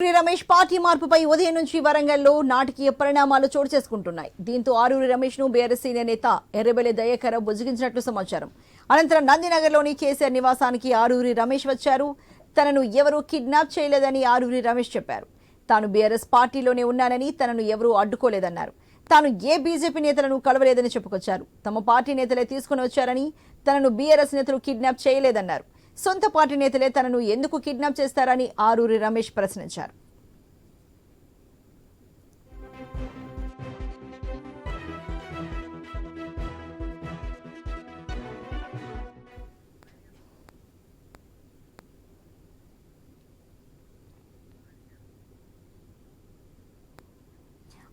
Aruri Ramesh party మార్పుపై ఉదయం నుంచి వరంగల్లో నాటకీయ పరిణామాలు చోటు చేసుకుంటున్నాయి. దీంతో ఆరూరి రమేష్ను బీఆర్ఎస్ సీనియర్ నేత ఎర్రబెల్లి దయాకర్ బుజ్జగించినట్లు సమాచారం. అనంతరం నందినగర్లోని కేసీఆర్ నివాసానికి ఆరూరి రమేష్ వచ్చారు. తనను ఎవరూ కిడ్నాప్ చేయలేదని ఆరూరి రమేష్ చెప్పారు. తాను బీఆర్ఎస్ పార్టీలోనే ఉన్నానని తనను ఎవరూ అడ్డుకోలేదన్నారు. తాను ఏ బీజేపీ నేతలను కలవలేదని చెప్పుకొచ్చారు. తమ పార్టీ నేతలే తీసుకుని వచ్చారని తనను బీఆర్ఎస్ నేతలు కిడ్నాప్ చేయలేదన్నారు. సొంత పార్టీ నేతలే తనను ఎందుకు కిడ్నాప్ చేస్తారని ఆరూరి రమేష్ ప్రశ్నించారు.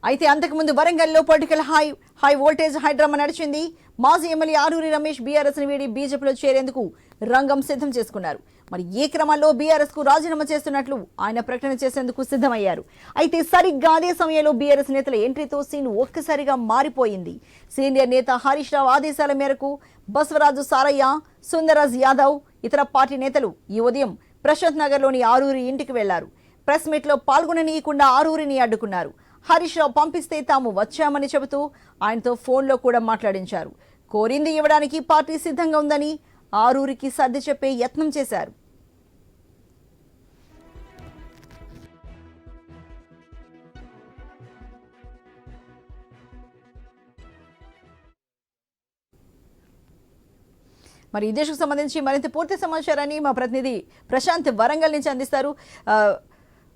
అయితే అంతకుముందు వరంగల్లో political high high voltage high drama నడిచింది. మాజీ ఎమ్మెల్యే ఆరూరి రమేష్ బీఆర్ఎస్ని వీడి బీజేపీలో చేరేందుకు రంగం సిద్ధం చేసుకున్నారు. మరి ఈ క్రమంలో బీఆర్ఎస్కు రాజీనామా చేస్తున్నట్లు ఆయన ప్రకటన చేసేందుకు సిద్ధమయ్యారు. అయితే సరిగ్గా అదే సమయంలో బీఆర్ఎస్ నేతల ఎంట్రీతో సీన్ ఒక్కసారిగా మారిపోయింది. సీనియర్ నేత హరీష్ రావు ఆదేశాల మేరకు బసవరాజు సారయ్య సుందరాజ్ యాదవ్ ఇతర పార్టీ నేతలు ఈ ఉదయం ప్రశాంత్ నగర్లోని ఆరూరి ఇంటికి వెళ్ళారు. ప్రెస్ మీట్లో పాల్గొననీయకుండా ఆరూరిని అడ్డుకున్నారు. హరీష్ రావు పంపిస్తే తాము వచ్చామని చెబుతూ ఆయనతో ఫోన్లో కూడా మాట్లాడించారు. కోరింది ఇవ్వడానికి పార్టీ సిద్ధంగా ఉందని ఆరూరికి సర్ది చెప్పే యత్నం చేశారు. మరి ఈ దేశకు సంబంధించి మరింత పూర్తి సమాచారాన్ని మా ప్రతినిధి ప్రశాంత్ వరంగల్ నుంచి అందిస్తారు. ఆ,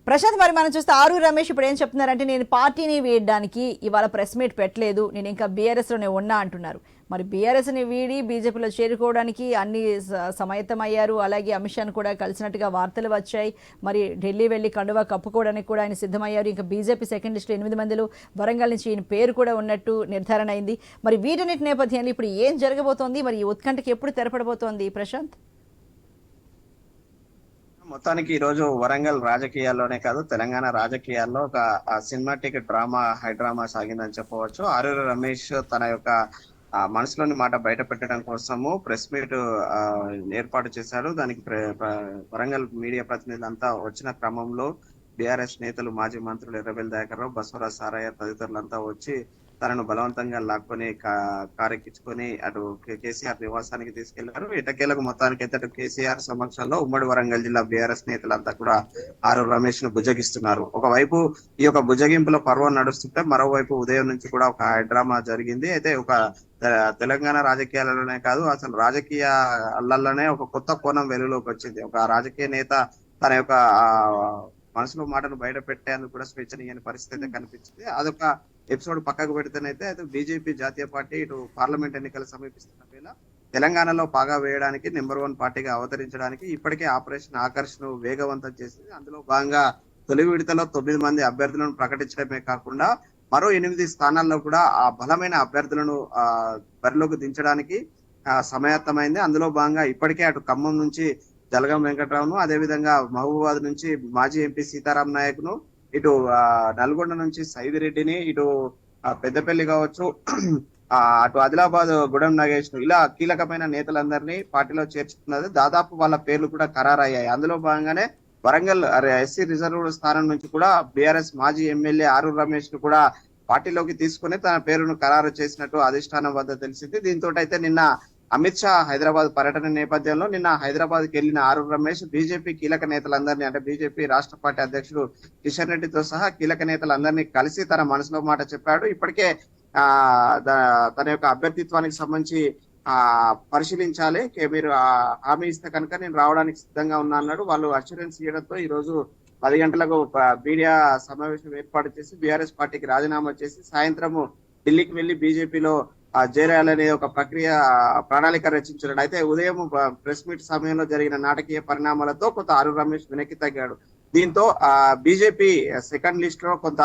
ప్రశాంత్ మరి మనం చూస్తే ఆరు రమేష్ ఇప్పుడు ఏం చెప్తున్నారంటే నేను పార్టీని వేయడానికి ఇవాళ ప్రెస్ మీట్ పెట్టలేదు నేను ఇంకా బీఆర్ఎస్లోనే ఉన్నా అంటున్నారు. మరి బీఆర్ఎస్ని వీడి బీజేపీలో చేరుకోవడానికి అన్ని స- సమాయత్తమయ్యారు అలాగే అమిత్ షాను కూడా కలిసినట్టుగా వార్తలు వచ్చాయి. మరి ఢిల్లీ వెళ్ళి కండువా కప్పుకోవడానికి కూడా ఆయన సిద్ధమయ్యారు. ఇంకా బీజేపీ సెకండ్ లిస్టులో ఎనిమిది మందిలో వరంగల్ నుంచి ఈయన పేరు కూడా ఉన్నట్టు నిర్ధారణ అయింది. మరి వీటన్నిటి నేపథ్యంలో ఇప్పుడు ఏం జరగబోతోంది? మరి ఈ ఉత్కంఠకి ఎప్పుడు తెరపడబోతోంది ప్రశాంత్? మొత్తానికి ఈ రోజు వరంగల్ రాజకీయాల్లోనే కాదు తెలంగాణ రాజకీయాల్లో ఒక సినిమాటిక్ డ్రామా హైడ్రామా సాగిందని చెప్పవచ్చు. ఆరూరి రమేష్ తన యొక్క మనసులోని మాట బయట పెట్టడం కోసము ప్రెస్ మీట్ ఏర్పాటు చేశాడు దానికి ప్ర- వరంగల్ మీడియా ప్రతినిధులంతా వచ్చిన క్రమంలో బీఆర్ఎస్ నేతలు మాజీ మంత్రులు ఎర్రబెల్ దయాకర్ రావు బసవరాజ్ సారయ్య తదితరులంతా వచ్చి తనను బలవంతంగా లాక్కొని కారెక్కించుకొని అటు కేసీఆర్ నివాసానికి తీసుకెళ్ళారు. ఇటకేలకు మొత్తానికి అయితే అటు కేసీఆర్ సమక్షంలో ఉమ్మడి వరంగల్ జిల్లా బీఆర్ఎస్ నేతలంతా కూడా ఆరు రమేష్ను బుజ్జగిస్తున్నారు ఒకవైపు ఈ యొక్క బుజ్జగింపుల పర్వం నడుస్తుంటే మరోవైపు ఉదయం నుంచి కూడా ఒక డ్రామా జరిగింది. అయితే ఒక తెలంగాణ రాజకీయాలలోనే కాదు అసలు రాజకీయ అల్లల్లోనే ఒక కొత్త కోణం వెలుగులోకి వచ్చింది. ఒక రాజకీయ నేత తన యొక్క మనసులో మాటను బయట పెట్టేందుకు కూడా స్వేచ్ఛనీయని పరిస్థితి కనిపించింది. అదొక ఎపిసోడ్ పక్కకు పెడితేనైతే అయితే బీజేపీ జాతీయ పార్టీ ఇటు పార్లమెంట్ ఎన్నికలు సమీపిస్తున్న వేళ తెలంగాణలో పాగా వేయడానికి నెంబర్ వన్ పార్టీగా అవతరించడానికి ఇప్పటికే ఆపరేషన్ ఆకర్షణ వేగవంతం చేసింది. అందులో భాగంగా తొలి విడతలో తొమ్మిది మంది అభ్యర్థులను ప్రకటించడమే కాకుండా మరో ఎనిమిది స్థానాల్లో కూడా ఆ బలమైన అభ్యర్థులను ఆ బరిలోకి దించడానికి సమయత్తమైంది సమాయత్తమైంది అందులో భాగంగా ఇప్పటికే అటు ఖమ్మం నుంచి జలగం వెంకట్రావును అదేవిధంగా మహబూబాద్ నుంచి మాజీ ఎంపీ సీతారాం నాయక్ను ఇటు నల్గొండ నుంచి సైదిరెడ్డిని ఇటు పెద్దపల్లి కావచ్చు అటు ఆదిలాబాద్ గుడెం నాగేష్ను ఇలా కీలకమైన నేతలందరినీ పార్టీలో చేర్చుకున్నది దాదాపు వాళ్ళ పేర్లు కూడా ఖరారయ్యాయి. అందులో భాగంగానే వరంగల్ ఎస్సీ రిజర్వ్డ్ స్థానం నుంచి కూడా బీఆర్ఎస్ మాజీ ఎమ్మెల్యే ఆరు రమేష్ను కూడా పార్టీలోకి తీసుకుని తన పేరును ఖరారు చేసినట్టు అధిష్టానం వద్ద తెలిసింది. దీంతో అయితే నిన్న అమిత్ షా హైదరాబాద్ పర్యటన నేపథ్యంలో నిన్న హైదరాబాద్కి వెళ్ళిన ఆరు రమేష్ బీజేపీ కీలక నేతలందరినీ అంటే బీజేపీ రాష్ట్ర పార్టీ అధ్యక్షుడు కిషన్ రెడ్డితో సహా కీలక నేతలందరినీ కలిసి తన మనసులో మాట చెప్పాడు. ఇప్పటికే ఆ తన యొక్క అభ్యర్థిత్వానికి సంబంధించి ఆ పరిశీలించాలి. కే- మీరు హామీ ఇస్తే కనుక నేను రావడానికి సిద్ధంగా ఉన్నా అన్నాడు. వాళ్ళు అష్యూరెన్స్ ఇవ్వడంతో ఈ రోజు పది గంటలకు మీడియా సమావేశం ఏర్పాటు చేసి బీఆర్ఎస్ పార్టీకి రాజీనామా చేసి సాయంత్రము ఢిల్లీకి వెళ్ళి బీజేపీలో ఆ, చేరాలనే ఒక ప్రక్రియ ప్రణాళిక రచించాడు అయితే ఉదయం ప్రెస్ మీట్ సమయంలో జరిగిన నాటకీయ పరిణామాలతో కొంత ఆరు రమేష్ వెనక్కి తగ్గాడు. దీంతో ఆ బీజేపీ సెకండ్ లిస్ట్లో కొంత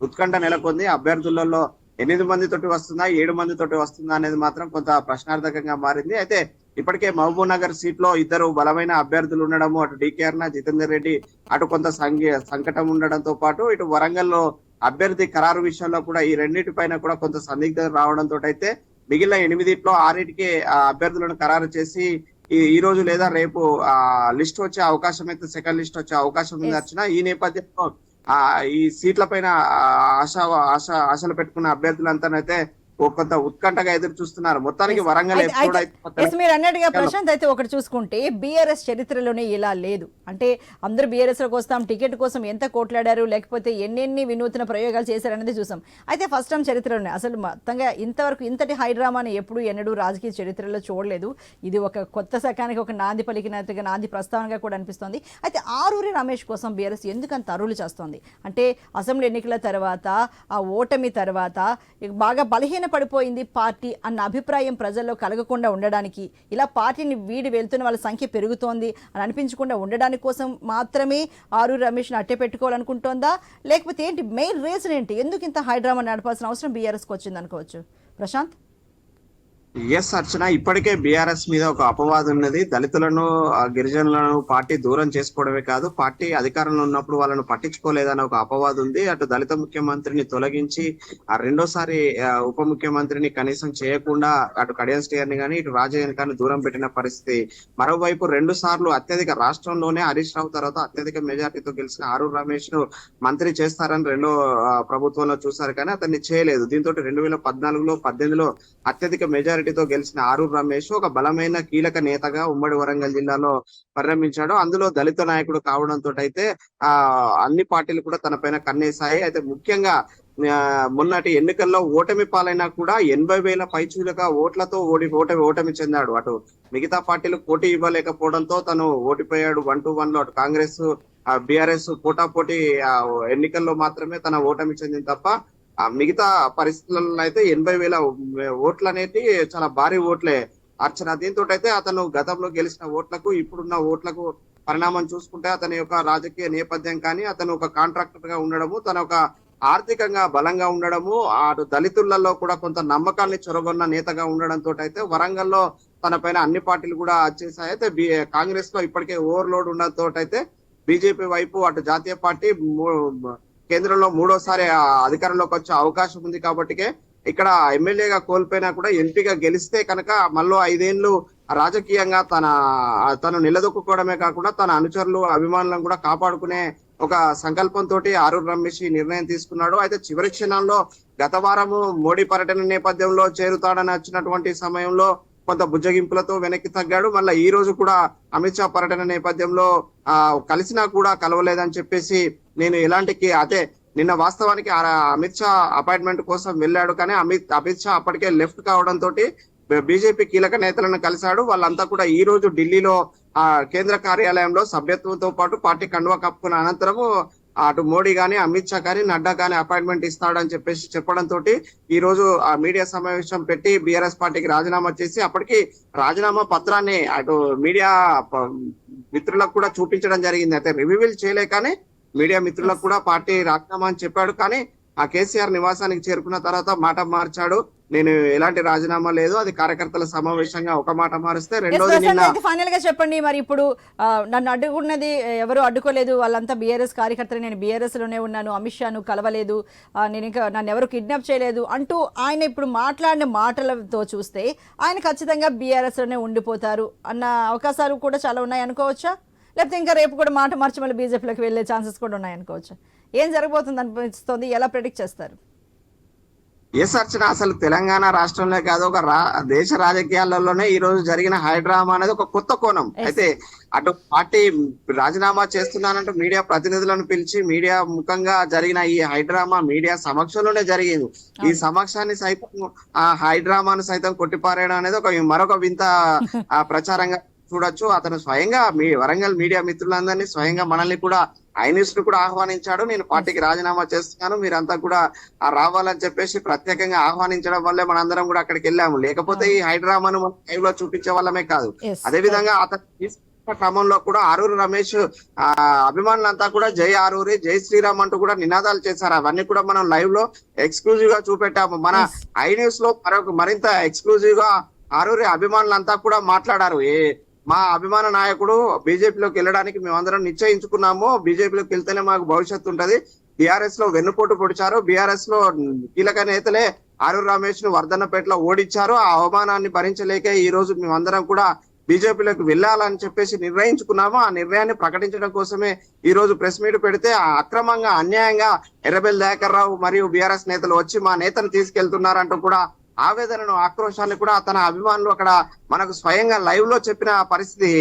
ఉత్కంఠ నెలకొంది. అభ్యర్థులలో ఎనిమిది మంది తోటి వస్తుందా ఏడు మంది తోటి వస్తుందా అనేది మాత్రం కొంత ప్రశ్నార్థకంగా మారింది. అయితే ఇప్పటికే మహబూబ్ నగర్ సీట్లో ఇద్దరు బలమైన అభ్యర్థులు ఉండడము అటు డికేఆర్ జితేందర్ రెడ్డి అటు కొంత సంఘ సంకటం ఉండడంతో పాటు ఇటు వరంగల్లో అభ్యర్థి ఖరారు విషయంలో కూడా ఈ రెండింటి పైన కూడా కొంత సందిగ్ధత రావడంతో అయితే మిగిలిన ఎనిమిదిట్లో ఆరింటికి అభ్యర్థులను ఖరారు చేసి ఈ ఈ రోజు లేదా రేపు ఆ లిస్ట్ వచ్చే అవకాశం అయితే సెకండ్ లిస్ట్ వచ్చే అవకాశం ఉంది. అర్చన ఈ నేపథ్యంలో ఆ ఈ సీట్ల పైన ఆశ ఆశ ఆశలు పెట్టుకున్న అభ్యర్థులంతానైతే కొంత ఉత్కంఠగా ఎదురు చూస్తున్నారు. మొత్తానికి. వరంగల్ మీరు అన్నట్టుగా ప్రశాంత్ అయితే ఒకటి చూసుకుంటే బీఆర్ఎస్ చరిత్రలోనే ఇలా లేదు. అంటే అందరూ బీఆర్ఎస్లోకి వస్తాం టికెట్ కోసం ఎంత కోట్లాడారు లేకపోతే ఎన్నెన్ని వినూత్న ప్రయోగాలు చేశారనేది చూసాం. అయితే ఫస్ట్ టైం చరిత్రలోనే అసలు మొత్తంగా ఇంతవరకు ఇంతటి హైడ్రామాని ఎప్పుడు ఎన్నడూ రాజకీయ చరిత్రలో చూడలేదు. ఇది ఒక కొత్త శకానికి ఒక నాంది పలికినట్టుగా నాంది ప్రస్తావనగా కూడా అనిపిస్తోంది. అయితే ఆరూరి రమేష్ కోసం బీఆర్ఎస్ ఎందుకు అంత అరువులు చేస్తోంది? అంటే అసెంబ్లీ ఎన్నికల తర్వాత ఆ ఓటమి తర్వాత బాగా బలహీన పడిపోయింది పార్టీ అన్న అభిప్రాయం ప్రజల్లో కలగకుండా ఉండడానికి. ఇలా పార్టీని వీడి వెళ్తున్న వాళ్ళ సంఖ్య పెరుగుతోంది అని అనిపించకుండా ఉండడానికి కోసం మాత్రమే ఆరు రమేష్ని అట్టే పెట్టుకోవాలనుకుంటోందా? లేకపోతే ఏంటి మెయిన్ రీజన్ ఏంటి? ఎందుకు ఇంత హైడ్రామా నడపాల్సిన అవసరం బీఆర్ఎస్కి వచ్చింది అనుకోవచ్చు ప్రశాంత్? ఎస్ అర్చన. ఇప్పటికే బీఆర్ఎస్ మీద ఒక అపవాదం ఉన్నది. దళితులను గిరిజనులను పార్టీ దూరం చేసుకోవడమే కాదు పార్టీ అధికారంలో ఉన్నప్పుడు వాళ్ళను పట్టించుకోలేదని ఒక అపవాదం ఉంది. అటు దళిత ముఖ్యమంత్రిని తొలగించి ఆ రెండోసారి ఉప ముఖ్యమంత్రిని కనీసం చేయకుండా అటు కడియం స్టేయర్ని కానీ ఇటు రాజయ్యని కానీ దూరం పెట్టిన పరిస్థితి. మరోవైపు రెండు సార్లు అత్యధిక రాష్ట్రంలోనే హరీష్ రావు తర్వాత అత్యధిక మెజార్టీతో గెలిచిన ఆరు రమేష్ను మంత్రి చేస్తారని రెండో ప్రభుత్వంలో చూశారు కానీ అతన్ని చేయలేదు. దీంతో రెండు వేల పద్నాలుగులో పద్దెనిమిదిలో అత్యధిక మెజారిటీతో గెలిచిన ఆరూర్ రమేష్ ఒక బలమైన కీలక నేతగా ఉమ్మడి వరంగల్ జిల్లాలో పరిణమించాడు. అందులో దళిత నాయకుడు కావడంతో అయితే ఆ అన్ని పార్టీలు కూడా తన పైన కన్నేశాయి. అయితే ముఖ్యంగా మొన్నటి ఎన్నికల్లో ఓటమి పాలైనా కూడా ఎనభై వేల పైచూలుగా ఓట్లతో ఓడి ఓటమి ఓటమి చెందాడు. అటు మిగతా పార్టీలు పోటీ ఇవ్వలేకపోవడంతో తను ఓడిపోయాడు వన్ టు వన్లో అటు కాంగ్రెస్ బీఆర్ఎస్ పోటాపోటీ పోటీ ఎన్నికల్లో మాత్రమే తన ఓటమి చెందింది తప్ప మిగతా పరిస్థితులలో అయితే ఎనభై వేల ఓట్లు అనేది చాలా భారీ ఓట్లే. అర్చన దీంతో అయితే అతను గతంలో గెలిచిన ఓట్లకు ఇప్పుడున్న ఓట్లకు పరిణామం చూసుకుంటే అతని యొక్క రాజకీయ నేపథ్యం కానీ అతను ఒక కాంట్రాక్టర్గా ఉండడము తన ఒక ఆర్థికంగా బలంగా ఉండడము అటు దళితులలో కూడా కొంత నమ్మకాన్ని చొరగొన్న నేతగా ఉండడంతో అయితే వరంగల్లో తన పైన అన్ని పార్టీలు కూడా వచ్చేసాయి అయితే బి- కాంగ్రెస్లో ఇప్పటికే ఓవర్లోడ్ ఉండడంతో అయితే బీజేపీ వైపు అటు జాతీయ పార్టీ కేంద్రంలో మూడోసారి అధికారంలోకి వచ్చే అవకాశం ఉంది కాబట్టికే ఇక్కడ ఎమ్మెల్యేగా కోల్పోయినా కూడా ఎంపీగా గెలిస్తే కనుక మళ్ళీ ఐదేళ్ళు రాజకీయంగా తన తను నిలదొక్కుకోవడమే కాకుండా తన అనుచరులు అభిమానులను కూడా కాపాడుకునే ఒక సంకల్పంతో ఆరూర్ రమేష్ ఈ నిర్ణయం తీసుకున్నాడు. అయితే చివరి క్షణంలో గత వారము మోడీ పర్యటన నేపథ్యంలో చేరుతాడని వచ్చినటువంటి సమయంలో కొంత బుజ్జగింపులతో వెనక్కి తగ్గాడు. మళ్ళీ ఈ రోజు కూడా అమిత్ షా పర్యటన నేపథ్యంలో ఆ కలిసినా కూడా కలవలేదని చెప్పేసి నేను ఎలాంటి అదే నిన్న వాస్తవానికి ఆ అమిత్ షా అపాయింట్మెంట్ కోసం వెళ్ళాడు కానీ అమిత్ అమిత్ షా అప్పటికే లెఫ్ట్ కావడంతో బీజేపీ కీలక నేతలను కలిశాడు. వాళ్ళంతా కూడా ఈ రోజు ఢిల్లీలో ఆ కేంద్ర కార్యాలయంలో సభ్యత్వంతో పాటు పార్టీ కండువా కప్పుకున్న అనంతరము అటు మోడీ గాని అమిత్ షా గాని నడ్డా గాని అపాయింట్మెంట్ ఇస్తాడని చెప్పేసి చెప్పడంతో ఈ రోజు ఆ మీడియా సమావేశం పెట్టి బీఆర్ఎస్ పార్టీకి రాజీనామా చేసి అప్పటికి రాజీనామా పత్రాన్ని అటు మీడియా ప- మిత్రులకు కూడా చూపించడం జరిగింది. అయితే రివ్యూల్ చేయలేకనే మీడియా మిత్రులకు కూడా పార్టీ రాజీనామా అని చెప్పాడు. కానీ ఆ కేసీఆర్ నివాసానికి చేరుకున్న తర్వాత మాట మార్చాడు. నేను ఎలాంటి రాజీనామా లేదు. అది కార్యకర్తల సమావేశంగా ఒక మాట మారిస్తే రెండోది ఫైనల్గా చెప్పండి. మరి ఇప్పుడు నన్ను అడ్డుకున్నది ఎవరు అడ్డుకోలేదు. వాళ్ళంతా బీఆర్ఎస్ కార్యకర్తలు. నేను బీఆర్ఎస్లోనే ఉన్నాను. అమిత్ షాను కలవలేదు. నేను ఇంకా నన్ను ఎవరు కిడ్నాప్ చేయలేదు అంటూ ఆయన ఇప్పుడు మాట్లాడిన మాటలతో చూస్తే ఆయన ఖచ్చితంగా బీఆర్ఎస్లోనే ఉండిపోతారు అన్న అవకాశాలు కూడా చాలా ఉన్నాయి అనుకోవచ్చా? లేకపోతే ఇంకా రేపు కూడా మాట మార్చి మళ్ళీ బీజేపీలోకి వెళ్ళే ఛాన్సెస్ కూడా ఉన్నాయి అనుకోవచ్చా. ఏం జరగబోతుంది అనిపిస్తుంది? ఎలా ప్రిడిక్ట్ చేస్తారు? ఎస్ అర్చన అసలు తెలంగాణ రాష్ట్రంలో కాదు ఒక రా దేశ రాజకీయాలలోనే ఈ రోజు జరిగిన హైడ్రామా అనేది ఒక కొత్త కోణం. అయితే అటు పార్టీ రాజీనామా చేస్తున్నానంటూ మీడియా ప్రతినిధులను పిలిచి మీడియా ముఖంగా జరిగిన ఈ హైడ్రామా మీడియా సమక్షంలోనే జరిగింది. ఈ. సమక్షాన్ని సైతం ఆ హైడ్రామాను సైతం కొట్టిపారేయడం అనేది ఒక మరొక వింత ఆ, ప్రచారంగా చూడొచ్చు. అతను స్వయంగా మీ వరంగల్ మీడియా మిత్రులందరినీ స్వయంగా మనల్ని కూడా ఐనిస్ను కూడా ఆహ్వానించాడు. నేను పార్టీకి రాజీనామా చేస్తున్నాను. మీరంతా కూడా రావాలని చెప్పేసి ప్రత్యేకంగా ఆహ్వానించడం వల్లే మనందరం కూడా అక్కడికి వెళ్ళాము. లేకపోతే ఈ హైడ్రామాను మనం లైవ్లో చూపించే వాళ్ళమే కాదు. అదే విధంగా అతను తీసుకున్న క్రమంలో కూడా ఆరూరు రమేష్ ఆ అభిమానులంతా కూడా జై ఆరూరి జై శ్రీరామ్ అంటూ కూడా నినాదాలు చేశారు. అవన్నీ కూడా మనం లైవ్లో ఎక్స్క్లూజివ్గా చూపెట్టాము. మన. ఐ న్యూస్లో మరొక మరింత ఎక్స్క్లూజివ్గా ఆరూరి అభిమానులంతా కూడా మాట్లాడారు. ఏ మా అభిమాన నాయకుడు బీజేపీలోకి వెళ్ళడానికి మేమందరం నిశ్చయించుకున్నాము. బీజేపీలోకి వెళ్తేనే మాకు భవిష్యత్తు ఉంటది. బీఆర్ఎస్లో వెన్నుపోటు పొడిచారు. బీఆర్ఎస్లో కీలక నేతలే ఆరూరు రమేష్ను వర్ధన్నపేటలో ఓడించారు. ఆ అవమానాన్ని భరించలేక ఈ రోజు మేమందరం కూడా బీజేపీలోకి వెళ్ళాలని చెప్పేసి నిర్ణయించుకున్నాము. ఆ నిర్ణయాన్ని ప్రకటించడం కోసమే ఈ రోజు ప్రెస్ మీట్ పెడితే అక్రమంగా అన్యాయంగా ఎర్రబెల్ దయాకర్ రావు మరియు బీఆర్ఎస్ నేతలు వచ్చి మా నేతను తీసుకెళ్తున్నారంటూ కూడా ఆవేదనను ఆక్రోశాన్ని కూడా తన అభిమానులు అక్కడ మనకు స్వయంగా లైవ్లో చెప్పిన పరిస్థితి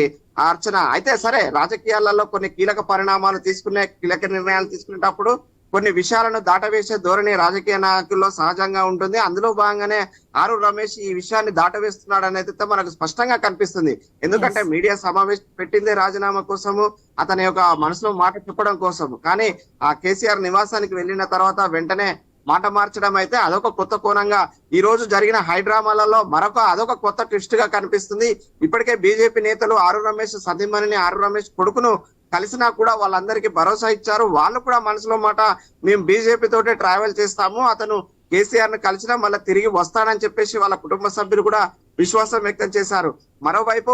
అర్చన. అయితే సరే రాజకీయాలలో కొన్ని కీలక పరిణామాలు తీసుకునే కీలక నిర్ణయాలు తీసుకునేటప్పుడు కొన్ని విషయాలను దాటవేసే ధోరణి రాజకీయ నాయకుల్లో సహజంగా ఉంటుంది. అందులో భాగంగానే ఆరు రమేష్ ఈ విషయాన్ని దాటవేస్తున్నాడు అనేది మనకు స్పష్టంగా కనిపిస్తుంది. ఎందుకంటే. మీడియా సమావేశం పెట్టిందే రాజీనామా కోసము అతని యొక్క మనసులో మాట చెప్పడం కోసం కానీ ఆ కేసీఆర్ నివాసానికి వెళ్ళిన తర్వాత వెంటనే మాట మార్చడం అయితే అదొక కొత్త కోణంగా ఈ రోజు జరిగిన హైడ్రామాలలో మరొక అదొక కొత్త ట్విస్ట్గా కనిపిస్తుంది. ఇప్పటికే బీజేపీ నేతలు ఆరు రమేష్ సతీమణిని ఆరు రమేష్ కొడుకును కలిసినా కూడా వాళ్ళందరికీ భరోసా ఇచ్చారు. వాళ్ళు కూడా మనసులో మాట మేము బీజేపీ తోటే ట్రావెల్ చేస్తాము. అతను కేసీఆర్ను కలిసినా మళ్ళీ తిరిగి వస్తాడని చెప్పేసి వాళ్ళ కుటుంబ సభ్యులు కూడా విశ్వాసం వ్యక్తం చేశారు. మరోవైపు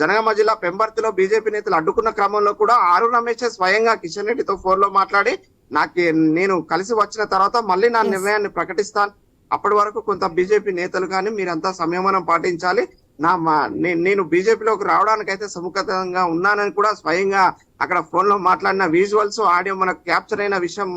జనగామ జిల్లా పెంబర్తిలో బీజేపీ నేతలు అడ్డుకున్న క్రమంలో కూడా ఆరు రమేష్ స్వయంగా కిషన్ రెడ్డితో ఫోన్లో మాట్లాడి నాకు నేను కలిసి వచ్చిన తర్వాత మళ్ళీ నా. నిర్ణయాన్ని ప్రకటిస్తాను. అప్పటి వరకు కొంత బీజేపీ నేతలు కానీ మీరంతా సంయమనం పాటించాలి. నా నేను బీజేపీలోకి రావడానికైతే సముఖతంగా ఉన్నానని కూడా స్వయంగా అక్కడ ఫోన్లో మాట్లాడిన విజువల్స్ ఆడియో మనకు క్యాప్చర్ అయిన విషయం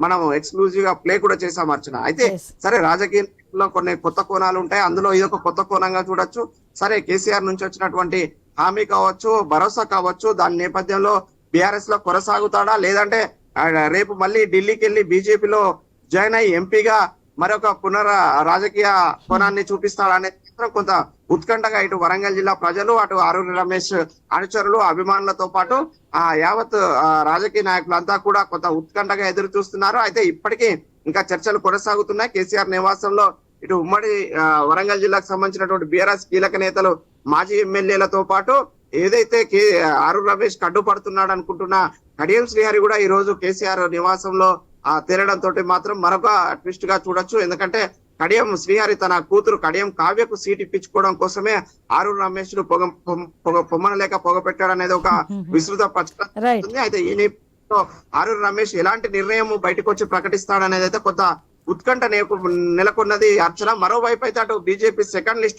మనం ఎక్స్క్లూజివ్గా ప్లే కూడా చేసాం అర్చన. అయితే. సరే రాజకీయాల్లో కొన్ని కొత్త కోణాలు ఉంటాయి. అందులో ఇది ఒక కొత్త కోణంగా చూడొచ్చు. సరే కేసీఆర్ నుంచి వచ్చినటువంటి హామీ కావచ్చు భరోసా కావచ్చు దాని నేపథ్యంలో బీఆర్ఎస్లో కొనసాగుతాడా? లేదంటే రేపు మళ్ళీ ఢిల్లీకి వెళ్ళి బీజేపీలో జాయిన్ అయ్యి ఎంపీగా మరొక పునర రాజకీయ కోణాన్ని చూపిస్తాడనే కొంత ఉత్కంఠగా ఇటు వరంగల్ జిల్లా ప్రజలు అటు అరుణ్ రమేష్ అనుచరులు అభిమానులతో పాటు ఆ యావత్ ఆ, రాజకీయ నాయకులంతా కూడా కొంత ఉత్కంఠగా ఎదురు చూస్తున్నారు. అయితే ఇప్పటికీ ఇంకా చర్చలు కొనసాగుతున్నాయి. కేసీఆర్ నివాసంలో ఇటు ఉమ్మడి వరంగల్ జిల్లాకు సంబంధించినటువంటి బీఆర్ఎస్ కీలక నేతలు మాజీ ఎమ్మెల్యేలతో పాటు ఏదైతే కే అరుణ్ రమేష్ కడ్డుపడుతున్నాడు అనుకుంటున్న కడియం శ్రీహరి కూడా ఈ రోజు కేసీఆర్ నివాసంలో ఆ తేలడం తోటి మాత్రం మరొక ట్విస్ట్గా చూడొచ్చు. ఎందుకంటే కడియం శ్రీహరి తన కూతురు కడియం కావ్యకు సీట్ ఇప్పించుకోవడం కోసమే ఆరు రమేష్ను పొగ పొమ్- పొగ పొమ్మనలేక పొగ పెట్టాడు అనేది ఒక విస్తృత ప్రచారం అయితే ఈ నేపథ్యంలో ఆరు రమేష్ ఎలాంటి నిర్ణయం బయటకు వచ్చి ప్రకటిస్తాడనేది అయితే కొంత ఉత్కంఠ నెలకొన్నది అర్చన. మరోవైపు అయితే అటు బీజేపీ సెకండ్ లిస్ట్